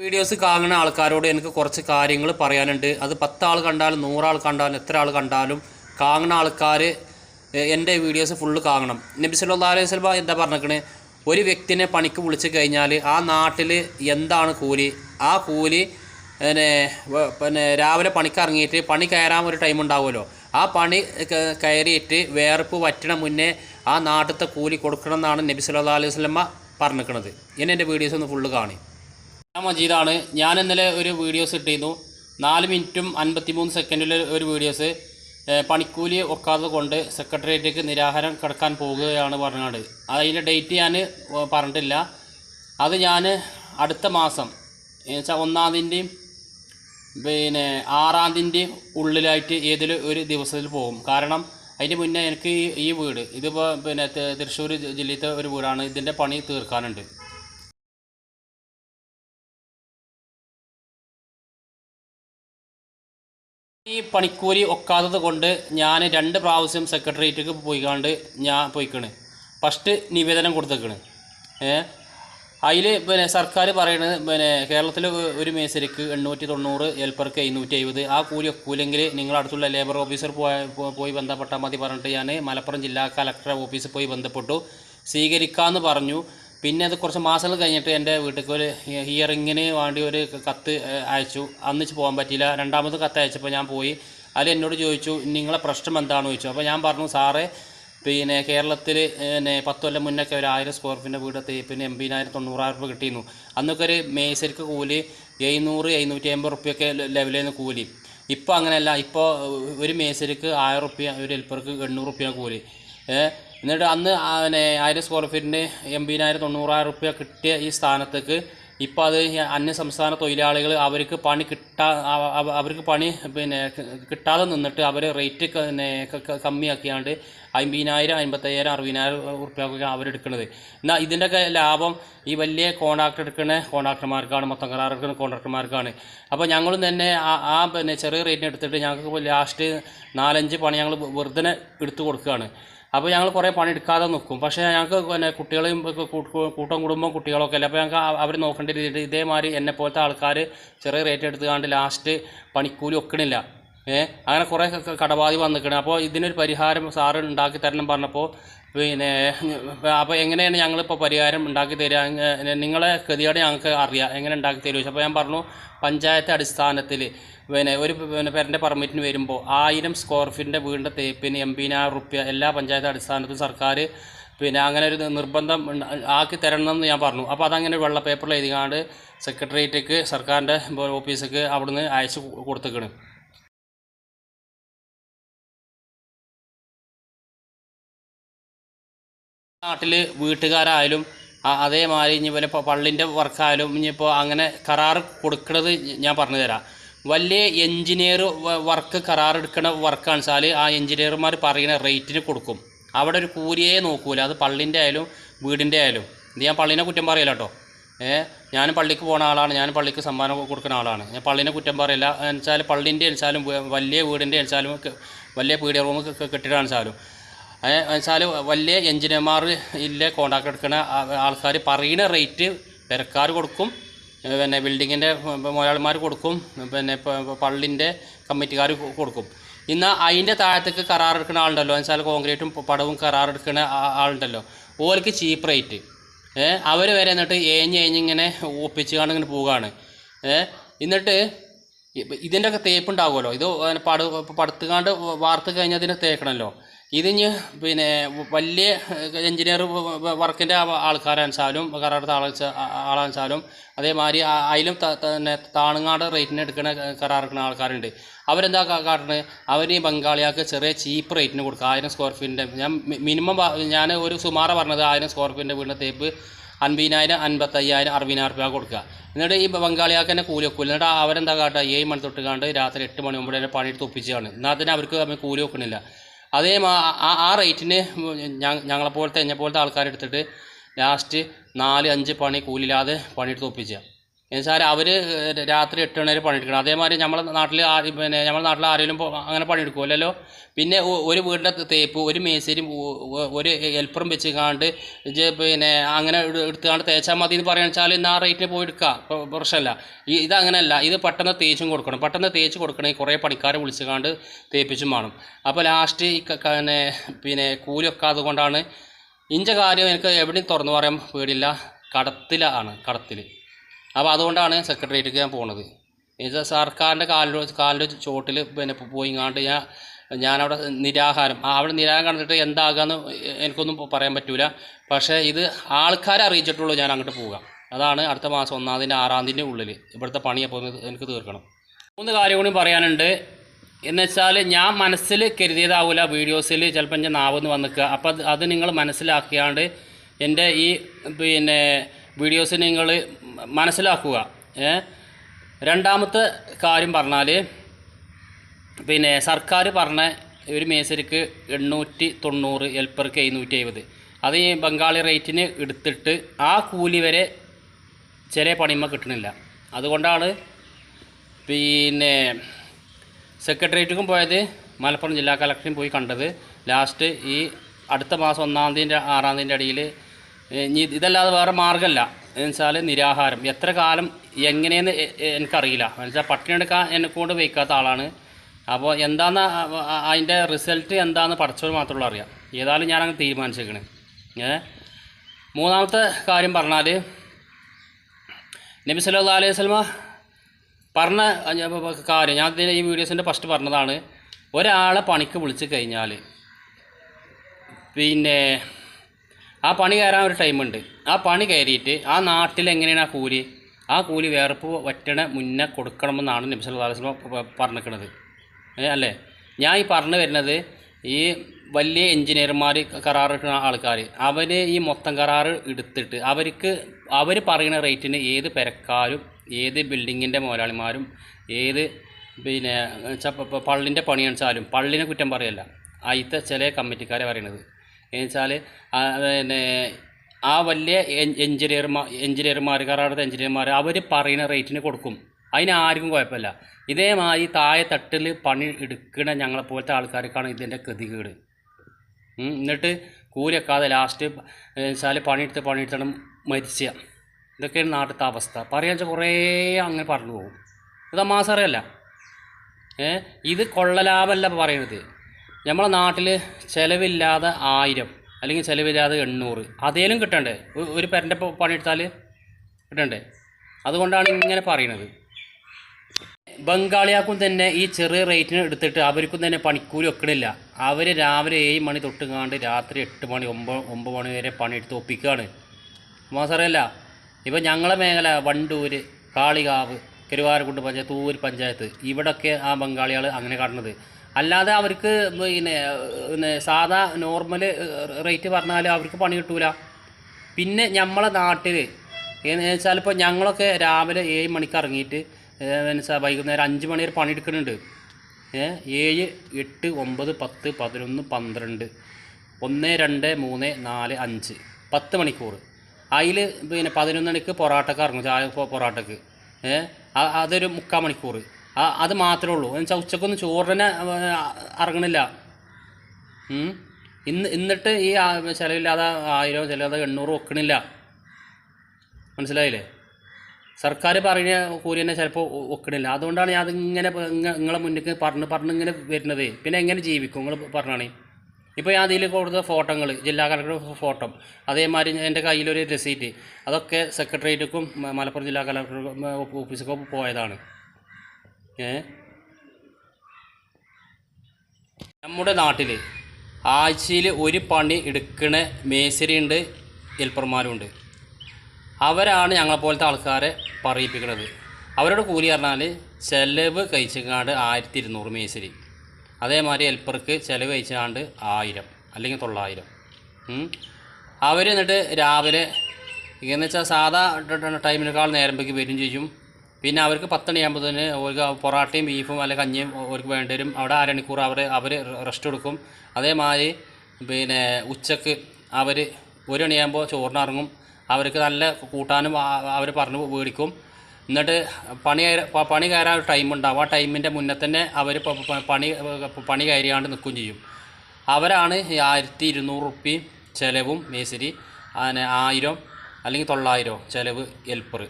Videos കാണുന്ന ആൾക്കാരോട് എനിക്ക് കുറച്ച് കാര്യങ്ങൾ പറയാനുണ്ട്. അത് പത്താൾ കണ്ടാലും നൂറാൾ കണ്ടാലും എത്ര ആൾ കണ്ടാലും കാണുന്ന ആൾക്കാർ എന്റെ വീഡിയോസ് ഫുള്ള് കാണണം. നബി സല്ലാ അലൈഹി വസല്ലം എന്താ പറഞ്ഞേക്കണേ? ഒരു വ്യക്തിനെ പണിക്ക് വിളിച്ച് കഴിഞ്ഞാൽ ആ നാട്ടിൽ എന്താണ് കൂലി? ആ കൂലി പിന്നെ പിന്നെ രാവിലെ പണിക്ക് ഇറങ്ങിയിട്ട് പണി കയറാൻ ഒരു ടൈം ഉണ്ടാവുമല്ലോ. ആ പണി കയറിയിട്ട് വേർപ്പ് വറ്റണ മുന്നേ ആ നാട്ടിലത്തെ കൂലി കൊടുക്കണം എന്നാണ് നബി സല്ലല്ലാഹു അലൈഹി സ്വലമ്മ പറഞ്ഞിരിക്കുന്നത് ഇനി എന്റെ വീഡിയോസ് ഒന്ന് ഫുള്ള് കാണി. ഞാൻ മജീദാണ്. ഞാൻ ഇന്നലെ ഒരു വീഡിയോസ് ഇട്ടിരുന്നു. നാല് മിനിറ്റും അൻപത്തിമൂന്ന് സെക്കൻഡിലെ ഒരു വീഡിയോസ് പണിക്കൂലി ഒക്കാതെ കൊണ്ട് സെക്രട്ടേറിയറ്റിലേക്ക് നിരാഹാരം കിടക്കാൻ പോകുകയാണ് പറഞ്ഞത് അതിന്റെ ഡേറ്റ് ഞാൻ പറഞ്ഞിട്ടില്ല. അത് ഞാൻ അടുത്ത മാസം എന്നുവെച്ചാൽ ഒന്നാം പിന്നെ ആറാം ഉള്ളിലായിട്ട് ഏതെങ്കിലും ഒരു ദിവസത്തിൽ പോകും. കാരണം അതിന് മുന്നേ എനിക്ക് ഈ വീട് ഇതിപ്പോൾ പിന്നെ തൃശ്ശൂർ ജില്ലയിലത്തെ ഒരു വീടാണ്. ഇതിന്റെ പണി തീർക്കാനുണ്ട്. ഈ പണിക്കൂലി ഒക്കാത്തത് കൊണ്ട് ഞാൻ രണ്ട് പ്രാവശ്യം സെക്രട്ടേറിയറ്റിലേക്ക് പോയിക്കാണ്ട് ഞാൻ പോയിക്കണ്. ഫസ്റ്റ് നിവേദനം കൊടുത്തേക്കണ്. ഏ? അതിൽ പിന്നെ സർക്കാർ പറയണത് പിന്നെ കേരളത്തിൽ ഒരു മേസരിക്ക് എണ്ണൂറ്റി തൊണ്ണൂറ് ഹെൽപ്പർക്ക് എഴുന്നൂറ്റി എഴുപത് ആ കൂലി ഒക്കൂലെങ്കിൽ നിങ്ങൾ അടുത്തുള്ള ലേബർ ഓഫീസർ പോയി ബന്ധപ്പെട്ടാൽ മതി പറഞ്ഞിട്ട് ഞാൻ മലപ്പുറം ജില്ലാ കലക്ടർ ഓഫീസിൽ പോയി ബന്ധപ്പെട്ടു. സ്വീകരിക്കാമെന്ന് പറഞ്ഞു. പിന്നെ അത് കുറച്ച് മാസങ്ങൾ കഴിഞ്ഞിട്ട് എന്റെ വീട്ടിലേക്ക് ഒരു ഹിയറിങ്ങിന് വേണ്ടി ഒരു കത്ത് അയച്ചു. അന്നിച്ച് പോകാൻ പറ്റിയില്ല. രണ്ടാമത് കത്ത് അയച്ചപ്പോൾ ഞാൻ പോയി. അതിൽ എന്നോട് ചോദിച്ചു നിങ്ങളെ പ്രശ്നം എന്താണെന്ന് ചോദിച്ചു. അപ്പോൾ ഞാൻ പറഞ്ഞു സാറേ പിന്നെ കേരളത്തിൽ പിന്നെ പത്ത് കൊല്ലം മുന്നൊക്കെ ഒരു ആയിരം സ്ക്വയർ ഫീറ്റിന്റെ വീട് തേപ്പിന് എൺപതിനായിരം തൊണ്ണൂറായിരം രൂപ കിട്ടിയിരുന്നു. അന്നൊക്കെ ഒരു മേശരിക്ക് കൂലി എഴുന്നൂറ് എഴുന്നൂറ്റി അമ്പത് റുപ്യൊക്കെ ലെവലിൽ നിന്ന് കൂലി. ഇപ്പോൾ അങ്ങനെയല്ല. ഇപ്പോൾ ഒരു മേശരിക്ക് ആയിരം റുപ്യ ഒരു ഹെൽപ്പർക്ക് എണ്ണൂറ് റുപ്യ കൂലി. എന്നിട്ട് അന്ന് പിന്നെ ആയിരം സ്ക്വയർ ഫീറ്റിന് എൺപതിനായിരം തൊണ്ണൂറായിരം റുപ്യ കിട്ടിയ ഈ സ്ഥാനത്തേക്ക് ഇപ്പോൾ അത് അന്യ സംസ്ഥാന തൊഴിലാളികൾ അവർക്ക് പണി കിട്ടാ അവ- അവ- അവർക്ക് പണി പിന്നെ കിട്ടാതെ നിന്നിട്ട് അവർ റേറ്റ് പിന്നെ കമ്മിയാക്കിയാണ്ട് അമ്പതിനായിരം അമ്പത്തയ്യായിരം അറുപതിനായിരം ഉറുപ്പ്യൊക്കെ അവരെടുക്കുന്നത് എന്നാൽ ഇതിന്റെയൊക്കെ ലാഭം ഈ വലിയ കോൺട്രാക്ട് എടുക്കുന്ന കോൺട്രാക്ടർമാർക്കാണ് മൊത്തം കരാർ എടുക്കുന്ന കോൺട്രാക്ടർമാർക്കാണ് അപ്പോൾ ഞങ്ങളും തന്നെ ആ ആ പിന്നെ ചെറിയ റേറ്റിന് എടുത്തിട്ട് ഞങ്ങൾക്ക് ലാസ്റ്റ് നാലഞ്ച് പണി ഞങ്ങൾ വെറുതെ എടുത്തു കൊടുക്കുകയാണ്. അപ്പോൾ ഞങ്ങൾ കുറേ പണി എടുക്കാതെ നിൽക്കും പക്ഷേ ഞങ്ങൾക്ക് പിന്നെ കുട്ടികളെയും കൂട്ടം കുടുംബം കുട്ടികളൊക്കെ അല്ലേ? അപ്പോൾ ഞങ്ങൾക്ക് അവർ നോക്കേണ്ട രീതിയിൽ ഇതേമാതിരി എന്നെ പോലത്തെ ആൾക്കാർ ചെറിയ റേറ്റ് എടുത്തുകൊണ്ട് ലാസ്റ്റ് പണിക്കൂലി ഒക്കണില്ല. ഏ? അങ്ങനെ കുറേ കടബാധി വന്നിരിക്കണം അപ്പോൾ ഇതിനൊരു പരിഹാരം സാറ് ഉണ്ടാക്കി തരണം പറഞ്ഞപ്പോൾ പിന്നെ അപ്പോൾ എങ്ങനെയാണ് ഞങ്ങളിപ്പോൾ പരിഹാരം ഉണ്ടാക്കി തരിക നിങ്ങളെ ഗതിയോടെ ഞങ്ങൾക്ക് അറിയാം. എങ്ങനെ ഉണ്ടാക്കി തരുമോ അപ്പോൾ ഞാൻ പറഞ്ഞു പഞ്ചായത്ത് അടിസ്ഥാനത്തിൽ പിന്നെ ഒരു പിന്നെ പേരന്റെ പെർമിറ്റിന് വരുമ്പോൾ ആയിരം സ്ക്വയർ ഫീറ്റിന്റെ വീടിന്റെ തേപ്പിന് എൺപതിനായിരം റുപ്യ എല്ലാ പഞ്ചായത്ത് അടിസ്ഥാനത്തും സർക്കാർ പിന്നെ അങ്ങനെ ഒരു നിർബന്ധം ആക്കി തരണം എന്ന് ഞാൻ പറഞ്ഞു. അപ്പോൾ അതങ്ങനെ വെള്ള പേപ്പറിൽ എഴുതിക്കാണ്ട് സെക്രട്ടേറിയറ്റിക്ക് സർക്കാരിന്റെ ഓഫീസിലേക്ക് അവിടുന്ന് അയച്ച് കൊടുത്തേക്കണ്. നാട്ടിൽ വീട്ടുകാരായാലും അതേമാതിരി ഇനി ഇപ്പോൾ പള്ളിന്റെ വർക്കായാലും ഇനിയിപ്പോൾ അങ്ങനെ കരാർ കൊടുക്കുന്നത് ഞാൻ പറഞ്ഞു തരാം. വലിയ എൻജിനീയർ വർക്ക് കരാർ എടുക്കുന്ന വർക്കാണ് വെച്ചാൽ ആ എൻജിനീയർമാർ പറയുന്ന റേറ്റിന് കൊടുക്കും. അവിടെ ഒരു കൂലിയെ നോക്കൂല. അത് പള്ളിന്റെ ആയാലും വീടിന്റെ ആയാലും. ഇത് ഞാൻ പള്ളീനെ കുറ്റം പറയില്ല കേട്ടോ ഏ ഞാൻ പള്ളിക്ക് പോകുന്ന ആളാണ്. ഞാൻ പള്ളിക്ക് സമ്മാനം കൊടുക്കുന്ന ആളാണ്. ഞാൻ പള്ളീനെ കുറ്റം പറയില്ല. എന്നുവെച്ചാൽ പള്ളിന്റെ വെച്ചാലും വലിയ വീടിന്റെ വെച്ചാലും വലിയ പീഡിയ റൂമൊക്കെ കെട്ടിടമാണ് വെച്ചാലും വെച്ചാൽ വലിയ എഞ്ചിനീയർമാർ ഇല്ല കോണ്ടാക്ട് എടുക്കുന്ന ആൾക്കാർ പറയുന്ന റേറ്റ് പെരക്കാർ കൊടുക്കും. പിന്നെ ബിൽഡിങ്ങിന്റെ മുതലാളിമാർ കൊടുക്കും. പിന്നെ പള്ളിന്റെ കമ്മിറ്റിക്കാർ കൊടുക്കും. ഇന്ന് അതിന്റെ താഴത്തേക്ക് കരാർ എടുക്കുന്ന ആളുണ്ടല്ലോ. എന്നുവെച്ചാൽ കോൺക്രീറ്റും പടവും കരാർ എടുക്കുന്ന ആളുണ്ടല്ലോ. ഓർക്ക് ചീപ്പ് റേറ്റ് അവർ വരെ എന്നിട്ട് ഏഞ്ഞ് ഏഞ്ഞിങ്ങനെ ഒപ്പിച്ച് കാണും ഇങ്ങനെ പോവുകയാണ് എന്നിട്ട് ഇതിന്റെയൊക്കെ തേപ്പ് ഉണ്ടാകുമല്ലോ. ഇത് പട പടുത്തുകാണ്ട് വാർത്ത് കഴിഞ്ഞാൽ അതിനെ തേക്കണമല്ലോ ഇതിഞ്ഞ് പിന്നെ വലിയ എഞ്ചിനീയർ വർക്കിന്റെ ആൾക്കാരാണെച്ചാലും കരാറെടുത്ത ആൾ ആളാണെച്ചാലും അതേമാതിരി അതിലും തന്നെ താണുങ്ങാട് റേറ്റിന് എടുക്കുന്ന കരാർ എടുക്കുന്ന ആൾക്കാരുണ്ട്. അവരെന്താ കാട്ടുന്നത് അവർ ഈ ബംഗാളിയാൾക്ക് ചെറിയ ചീപ്പ് റേറ്റിന് കൊടുക്കുക ആയിരം സ്ക്വയർ ഫീറ്റിന്റെ ഞാൻ മിനിമം ഞാൻ ഒരു സുമാറ പറഞ്ഞത് ആയിരം സ്ക്വയർ ഫീറ്റിന്റെ വീടിന്റെ തേപ്പ് അൻപതിനായിരം അൻപത്തയ്യായിരം അറുപതിനായിരം രൂപ കൊടുക്കുക. എന്നിട്ട് ഈ ബംഗാളിയാൾക്ക് തന്നെ കൂലി വെക്കും എന്നിട്ട് അവരെന്താ കാട്ടുക ഏഴ് മണി തൊട്ട് കാണ്ട് രാത്രി എട്ട് മണി ഒമ്പത് വരെ പണിയെടുത്ത് ഒപ്പിച്ചാണ് എന്നാൽ തന്നെ അവർക്ക് കൂലി വെക്കണില്ല. അതേ ആ ആ റേറ്റിന് ഞങ്ങളെപ്പോലത്തെ എന്നെ പോലത്തെ ആൾക്കാരെടുത്തിട്ട് ലാസ്റ്റ് നാല് അഞ്ച് പണി കൂലിയില്ലാതെ പണിയെടുത്ത് ഒപ്പിച്ച. എന്നുവെച്ചാൽ അവർ രാത്രി എട്ട് മണി വരെ പണിയെടുക്കണം. അതേമാതിരി നമ്മളെ നാട്ടിൽ പിന്നെ നമ്മളെ നാട്ടിൽ ആരെങ്കിലും അങ്ങനെ പണിയെടുക്കുമല്ലോ പിന്നെ ഒരു വീടിന്റെ തേപ്പ് ഒരു ഒ- ഒരു ഹെൽപ്പറും വെച്ച് കാണ്ട് പിന്നെ അങ്ങനെ എടുത്തുകൊണ്ട് തേച്ചാൽ മതി എന്ന് പറയുക വെച്ചാൽ ഇന്ന് ആ റേറ്റിന് പോയി എടുക്കുക പ്രശ്നമല്ല ഈ ഇതങ്ങനെയല്ല ഇത് പെട്ടെന്ന് തേച്ചും കൊടുക്കണം. പെട്ടെന്ന് തേച്ച് കൊടുക്കണമെങ്കിൽ കുറേ പണിക്കാരെ വിളിച്ച് കാണ്ട് തേപ്പിച്ചും വേണം അപ്പോൾ ലാസ്റ്റ് ഈ പിന്നെ പിന്നെ കൂലി അതുകൊണ്ടാണ് കൊണ്ടാണ്. ഇഞ്ച കാര്യം എനിക്ക് എവിടെയും തുറന്നു പറയാൻ പേടില്ല. കടത്തിലാണ് കടത്തിൽ അപ്പോൾ അതുകൊണ്ടാണ് സെക്രട്ടേറിയറ്റിലേക്ക് ഞാൻ പോണത്. എന്നുവെച്ചാൽ സർക്കാരിന്റെ കാലിൽ കാലിന്റെ ചോട്ടിൽ പിന്നെ പോയിങ്ങാണ്ട് ഞാൻ ഞാനവിടെ നിരാഹാരം. അവിടെ നിരാഹാരം കണ്ടിട്ട് എന്താകാന്ന് എനിക്കൊന്നും പറയാൻ പറ്റൂല. പക്ഷേ ഇത് ആൾക്കാരെ അറിയിച്ചിട്ടുള്ളൂ ഞാൻ അങ്ങോട്ട് പോവുക. അതാണ് അടുത്ത മാസം ഒന്നാം തീയതി ആറാം തീയതി ഉള്ളിൽ ഇവിടുത്തെ പണി അപ്പോൾ എനിക്ക് തീർക്കണം. മൂന്ന് കാര്യം കൂടി പറയാനുണ്ട്. എന്ന് വെച്ചാൽ ഞാൻ മനസ്സിൽ കരുതിയതാവില്ല വീഡിയോസിൽ ചിലപ്പോൾ എന്റെ നാവെന്ന് വന്നിക്കുക. അപ്പോൾ അത് നിങ്ങൾ മനസ്സിലാക്കിയാണ്ട് എന്റെ ഈ പിന്നെ വീഡിയോസ് നിങ്ങൾ മനസ്സിലാക്കുക. രണ്ടാമത്തെ കാര്യം പറഞ്ഞാൽ പിന്നെ സർക്കാർ പറഞ്ഞ ഒരു മേസരിക്ക് എണ്ണൂറ്റി തൊണ്ണൂറ് ഹെൽപ്പർക്ക് എഴുന്നൂറ്റി എഴുപത് അത് ഈ ബംഗാളി റേറ്റിന് എടുത്തിട്ട് ആ കൂലി വരെ ചില പണിമ കിട്ടണില്ല. അതുകൊണ്ടാണ് പിന്നെ സെക്രട്ടേറിയറ്റിക്കും പോയത് മലപ്പുറം ജില്ലാ കളക്ടറും പോയി കണ്ടത്. ലാസ്റ്റ് ഈ അടുത്ത മാസം ഒന്നാം തീയതി ആറാം തീയതി ഇടയിൽ ഇനി ഇതല്ലാതെ വേറെ മാർഗമല്ല എന്ന് വെച്ചാൽ നിരാഹാരം. എത്ര കാലം എങ്ങനെയെന്ന് എനിക്കറിയില്ല. എന്ന് വെച്ചാൽ പട്ടിണി എടുക്കാൻ എന്നെ കൊണ്ട് വയ്ക്കാത്ത ആളാണ്. അപ്പോൾ എന്താന്ന് അതിന്റെ റിസൾട്ട് എന്താണെന്ന് പഠിച്ചവർ മാത്രമുള്ള അറിയാം. ഏതായാലും ഞാനങ്ങ് തീരുമാനിച്ചേക്കണേ. ഏ? മൂന്നാമത്തെ കാര്യം പറഞ്ഞാൽ നബി സല്ലല്ലാഹു അലൈഹി സ്വലമ പറഞ്ഞ കാര്യം. ഞാൻ ഈ വീഡിയോസിന്റെ ഫസ്റ്റ് പറഞ്ഞതാണ്. ഒരാളെ പണിക്ക് വിളിച്ച് കഴിഞ്ഞാൽ പിന്നെ ആ പണി കയറാൻ ഒരു ടൈമുണ്ട് ആ പണി കയറിയിട്ട് ആ നാട്ടിൽ എങ്ങനെയാണ് ആ കൂലി? ആ കൂലി വേർപ്പ് വറ്റണ മുന്നേ കൊടുക്കണമെന്നാണ് നബി സല്ലല്ലാഹു പറഞ്ഞിരിക്കുന്നത് അല്ലേ? ഞാൻ ഈ പറഞ്ഞു വരുന്നത് ഈ വലിയ എഞ്ചിനീയർമാർ കരാർ എടുക്കുന്ന ആൾക്കാർ അവർ ഈ മൊത്തം കരാർ എടുത്തിട്ട് അവർക്ക് അവർ പറയുന്ന റേറ്റിന് ഏത് പെരക്കാരും ഏത് ബിൽഡിങ്ങിന്റെ മുതലാളിമാരും ഏത് പിന്നെ പള്ളിന്റെ പണി അണിച്ചാലും പള്ളിനെ കുറ്റം പറയല്ല. അതിലത്തെ ചില കമ്മിറ്റിക്കാരെ പറയണത്. എന്ന് വെച്ചാൽ പിന്നെ ആ വലിയ എഞ്ചിനീയർമാർ എഞ്ചിനീയർമാർ കരാറത്തെ എഞ്ചിനീയർമാർ അവർ പറയുന്ന റേറ്റിന് കൊടുക്കും. അതിന് ആർക്കും കുഴപ്പമില്ല. ഇതേമാതിരി താഴെ തട്ടിൽ പണി എടുക്കണ ഞങ്ങളെപ്പോലത്തെ ആൾക്കാർക്കാണ് ഇതിന്റെ ഗതികേട്. എന്നിട്ട് കൂലിയൊക്കാതെ ലാസ്റ്റ് വെച്ചാൽ പണിയെടുത്ത് പണിയെടുത്തണം മരിച്ച. ഇതൊക്കെയാണ് നാട്ടിലത്തെ അവസ്ഥ. പറയാൻ വെച്ചാൽ കുറേ അങ്ങനെ പറഞ്ഞു പോകും. ഇത് ഏ ഇത് കൊള്ളലാഭമല്ല പറയുന്നത്. നമ്മളെ നാട്ടിൽ ചിലവില്ലാതെ ആയിരം അല്ലെങ്കിൽ ചിലവില്ലാതെ എണ്ണൂറ് അതേലും കിട്ടണ്ടേ? ഒരു പെരന്റെ പണിയെടുത്താൽ കിട്ടണ്ടേ? അതുകൊണ്ടാണ് ഇങ്ങനെ പറയുന്നത് ബംഗാളിയാക്കും തന്നെ ഈ ചെറിയ റേറ്റിന് എടുത്തിട്ട് അവർക്കും തന്നെ പണിക്കൂലി വെക്കണില്ല അവർ രാവിലെ ഏഴ് മണി തൊട്ട് കാണ്ട് രാത്രി എട്ട് മണി ഒമ്പത് ഒമ്പത് മണി വരെ പണിയെടുത്ത് ഒപ്പിക്കുകയാണ് മാസറിയല്ല ഇപ്പം ഞങ്ങളെ മേഖല വണ്ടൂർ കാളികാവ് കരുവാരക്കുണ്ട് പഞ്ചായത്ത് തൂര് പഞ്ചായത്ത് ഇവിടൊക്കെ ആ ബംഗാളികൾ അങ്ങനെ കാണുന്നത്. അല്ലാതെ അവർക്ക് പിന്നെ പിന്നെ സാധാ നോർമൽ റേറ്റ് പറഞ്ഞാൽ അവർക്ക് പണി കിട്ടൂല. പിന്നെ നമ്മളെ നാട്ടിൽ എന്ന് വെച്ചാൽ ഇപ്പോൾ ഞങ്ങളൊക്കെ രാവിലെ ഏഴ് മണിക്ക് ഇറങ്ങിയിട്ട് വൈകുന്നേരം അഞ്ച് മണി വരെ പണിയെടുക്കുന്നുണ്ട് ഏഴ് എട്ട് ഒമ്പത് പത്ത് പതിനൊന്ന് പന്ത്രണ്ട് ഒന്ന് രണ്ട് മൂന്ന് നാല് അഞ്ച് പത്ത് മണിക്കൂർ അതിൽ പിന്നെ പതിനൊന്ന് മണിക്ക് പൊറാട്ടക്ക് ഇറങ്ങും ചായ പൊറാട്ടക്ക്. അതൊരു മുക്കാൽ മണിക്കൂർ അത് മാത്രമേ ഉള്ളൂ. എന്നുവെച്ചാൽ ഉച്ചക്കൊന്നും ചോറിനെ ഇറങ്ങണില്ല ഇന്ന് എന്നിട്ട് ഈ ചിലവില്ലാതെ ആയിരം ചിലവില്ലാതെ എണ്ണൂറ് വെക്കണില്ല. മനസ്സിലായില്ലേ? സർക്കാർ പറയുന്ന കൂലി തന്നെ ചിലപ്പോൾ ഒക്കണില്ല അതുകൊണ്ടാണ് ഞാൻ അതിങ്ങനെ നിങ്ങളെ മുന്നിൽ പറഞ്ഞ് പറഞ്ഞ് ഇങ്ങനെ വരുന്നത്. പിന്നെ എങ്ങനെ ജീവിക്കും? നിങ്ങൾ പറഞ്ഞാണ്. ഇപ്പോൾ ഞാൻ അതിൽ കൊടുത്ത ഫോട്ടോകൾ ജില്ലാ കളക്ടറുടെ ഫോട്ടോ. അതേമാതിരി എന്റെ കയ്യിലൊരു രസീറ്റ്. അതൊക്കെ സെക്രട്ടേറിയറ്റിക്കും മലപ്പുറം ജില്ലാ കളക്ടർ ഓഫീസൊക്കെ പോയതാണ്. നമ്മുടെ നാട്ടിൽ ആഴ്ചയിൽ ഒരു പണി എടുക്കണ മേശരിയുണ്ട് ഹെൽപ്പർമാരുണ്ട്. അവരാണ് ഞങ്ങളെപ്പോലത്തെ ആൾക്കാരെ പറയിപ്പിക്കുന്നത് അവരുടെ കൂലി പറഞ്ഞാൽ ചിലവ് കഴിച്ചങ്ങാണ്ട് ആയിരത്തി ഇരുന്നൂറ് മേശരി അതേമാതിരി ഹെൽപ്പർക്ക് ചിലവ് കഴിച്ചാണ്ട് ആയിരം അല്ലെങ്കിൽ തൊള്ളായിരം. അവർ എന്നിട്ട് രാവിലെ എന്ന് വെച്ചാൽ സാധാ ടൈമിനേക്കാൾ നേരമ്പേക്ക് വരും ചെയ്യും. പിന്നെ അവർക്ക് പത്തണിയാകുമ്പോൾ തന്നെ അവർക്ക് പൊറാട്ടയും ബീഫും അല്ലെങ്കിൽ കഞ്ഞിയും അവർക്ക് വേണ്ടി വരും അവിടെ അരമണിക്കൂർ അവർ അവർ റെസ്റ്റ് എടുക്കും. അതേമാതിരി പിന്നെ ഉച്ചയ്ക്ക് അവർ ഒരു മണിയാകുമ്പോൾ ചോറിനിറങ്ങും അവർക്ക് നല്ല കൂട്ടാനും അവർ പറഞ്ഞ് മേടിക്കും എന്നിട്ട് പണി പണി കയറാൻ ഒരു ടൈം ഉണ്ടാവും. ആ ടൈമിന്റെ മുന്നേ തന്നെ അവർ പണി പണി കയറിയാണ്ട് നിൽക്കുകയും ചെയ്യും. അവരാണ് ഈ ആയിരത്തി ഇരുന്നൂറ് റുപ്പി ചിലവും മേശരി അങ്ങനെ ആയിരം അല്ലെങ്കിൽ തൊള്ളായിരം ചിലവ് ഹെൽപ്പർ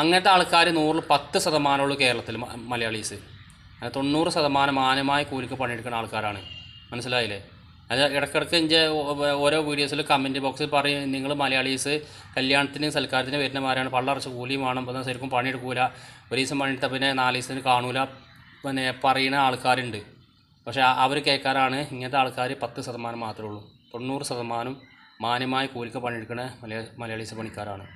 അങ്ങനത്തെ ആൾക്കാർ നൂറിൽ പത്ത് ശതമാനമുള്ളൂ കേരളത്തിൽ മലയാളീസ്. തൊണ്ണൂറ് ശതമാനം മാന്യമായ കൂലിക്ക് പണിയെടുക്കുന്ന ആൾക്കാരാണ്. മനസ്സിലായില്ലേ? അത് ഇടയ്ക്കിടയ്ക്ക് എന്റെ ഓരോ വീഡിയോസിൽ കമന്റ് ബോക്സിൽ പറയും നിങ്ങൾ മലയാളീസ് കല്യാണത്തിന് സൽക്കാരത്തിന് വരുന്നമാരാണ് പള്ളറച്ച് കൂലിയും വേണം. അപ്പം ശരിക്കും പണിയെടുക്കൂല. ഒരു ദിവസം പണിയെടുത്ത പിന്നെ നാല് ദിവസത്തിന് കാണൂല. പിന്നെ പറയുന്ന ആൾക്കാരുണ്ട്. പക്ഷേ അവർ കേൾക്കാറാണ് ഇങ്ങനത്തെ ആൾക്കാർ പത്ത് ശതമാനം മാത്രമേ ഉള്ളൂ. തൊണ്ണൂറ് ശതമാനം മാന്യമായ കൂലിക്ക് പണിയെടുക്കുന്ന മലയാ മലയാളീസ് പണിക്കാരാണ്.